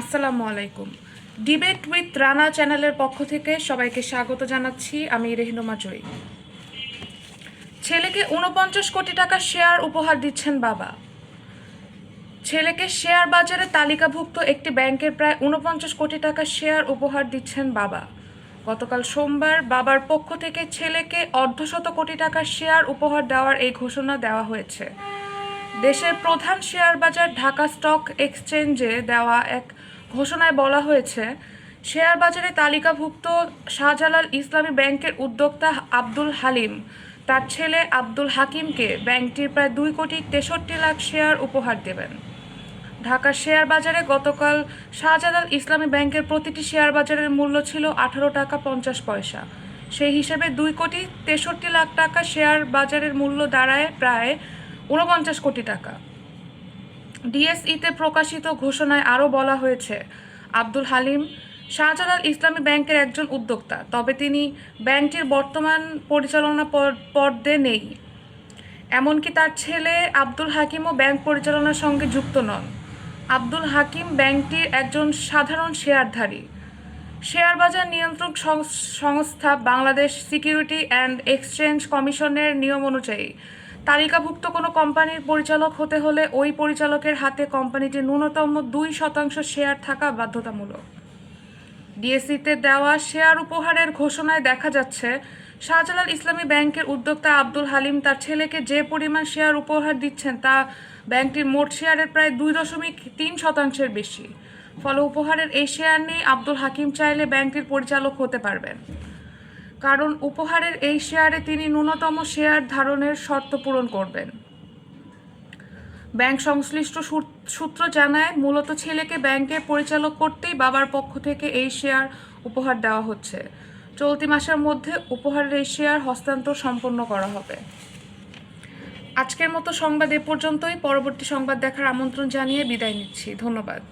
আসসালামু আলাইকুম। Debate with Rana চ্যানেলের পক্ষ থেকে সবাইকে স্বাগত জানাচ্ছি, আমি রেহনুমা জয়ী ছেলেকে উনপঞ্চাশ কোটি টাকা শেয়ার উপহার দিচ্ছেন বাবা। ছেলেকে শেয়ার বাজারে তালিকাভুক্ত একটি ব্যাংকের প্রায় উনপঞ্চাশ কোটি টাকা শেয়ার উপহার দিচ্ছেন বাবা। গতকাল সোমবার বাবার পক্ষ থেকে ছেলেকে অর্ধশত কোটি টাকার শেয়ার উপহার দেওয়ার এই ঘোষণা দেওয়া হয়েছে। দেশের প্রধান শেয়ার বাজার ঢাকা স্টক এক্সচেঞ্জে দেওয়া এক ঘোষণায় বলা হয়েছে, শেয়ার বাজারে তালিকাভুক্ত শাহজালাল ইসলামী ব্যাংকের উদ্যোক্তা আব্দুল হালিম, তার ছেলে আব্দুল হাকিমকে ব্যাংকটির প্রায় দুই কোটি তেষট্টি লাখ শেয়ার উপহার দেবেন। ঢাকার শেয়ার বাজারে গতকাল শাহজালাল ইসলামী ব্যাংকের প্রতিটি শেয়ার বাজারের মূল্য ছিল আঠারো টাকা পঞ্চাশ পয়সা। সেই হিসেবে দুই কোটি তেষট্টি লাখ টাকা শেয়ার বাজারের মূল্য দাঁড়ায় প্রায় ঊনপঞ্চাশ কোটি টাকা। ডিএসইতে প্রকাশিত ঘোষণায় আরও বলা হয়েছে, আব্দুল হালিম শাহজালাল ইসলামী ব্যাংকের একজন উদ্যোক্তা, তবে তিনি ব্যাংকটির বর্তমান পরিচালনা পদে নেই। এমনকি তার ছেলে আব্দুল হাকিমও ব্যাংক পরিচালনার সঙ্গে যুক্ত নন। আব্দুল হাকিম ব্যাংকটির একজন সাধারণ শেয়ারধারী। শেয়ার বাজার নিয়ন্ত্রক সংস্থা বাংলাদেশ সিকিউরিটি অ্যান্ড এক্সচেঞ্জ কমিশনের নিয়ম অনুযায়ী তালিকাভুক্ত কোনো কোম্পানির পরিচালক হতে হলে ওই পরিচালকের হাতে কোম্পানিটির ন্যূনতম দুই শতাংশ শেয়ার থাকা বাধ্যতামূলক। ডিএসসিতে দেওয়া শেয়ার উপহারের ঘোষণায় দেখা যাচ্ছে, শাহজালাল ইসলামী ব্যাংকের উদ্যোক্তা আব্দুল হালিম তার ছেলেকে যে পরিমাণ শেয়ার উপহার দিচ্ছেন তা ব্যাংকটির মোট শেয়ারের প্রায় দুই দশমিক তিন শতাংশের বেশি। ফলে উপহারের এই শেয়ার নিয়ে আব্দুল হাকিম চাইলে ব্যাংকটির পরিচালক হতে পারবেন। কারণ উপহারের এই শেয়ারে তিনি ন্যূনতম শেয়ার ধারণের শর্ত পূরণ করবেন। ব্যাংক সংশ্লিষ্ট সূত্র জানায়, মূলত ছেলেকে ব্যাংকের পরিচালক করতেই বাবার পক্ষ থেকে এই শেয়ার উপহার দেওয়া হচ্ছে। চলতি মাসের মধ্যে উপহারের এই শেয়ার হস্তান্তর সম্পন্ন করা হবে। আজকের মতো সংবাদ এ পর্যন্তই। পরবর্তী সংবাদ দেখার আমন্ত্রণ জানিয়ে বিদায় নিচ্ছি। ধন্যবাদ।